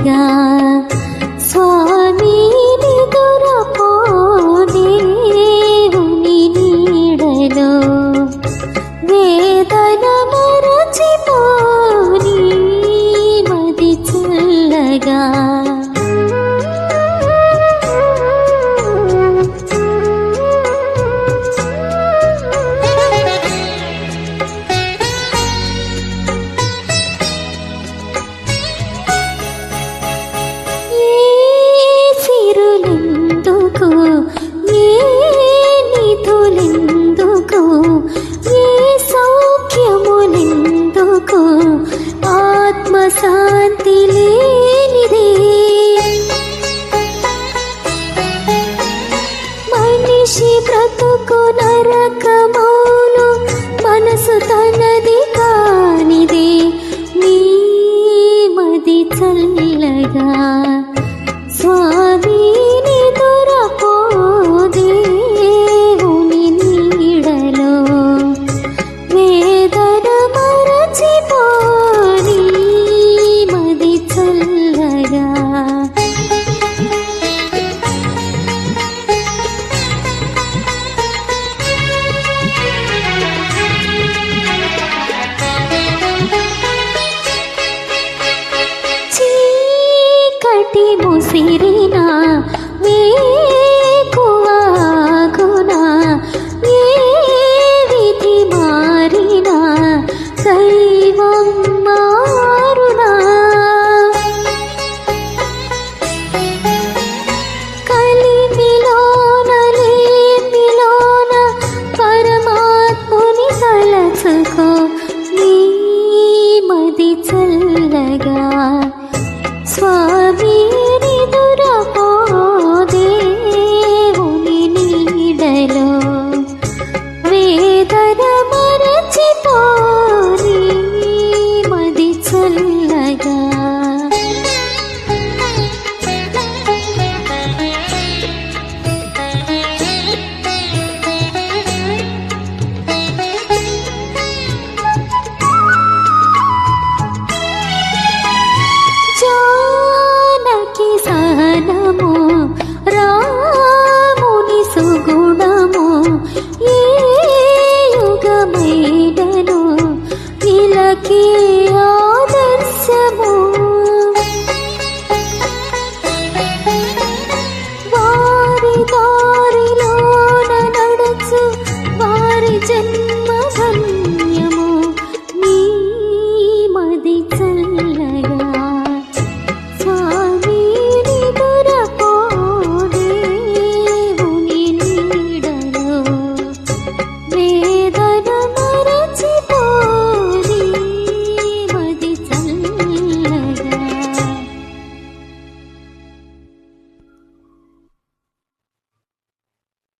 నీ స్వామి నిదురపో దేవుని నీడలో వేదన మర మనిషి బ్రతుకు నరకమౌను మనసు తనది కానిది. నీ మది చల్లగా. స్వా సిరినా ముసిరిన lagi.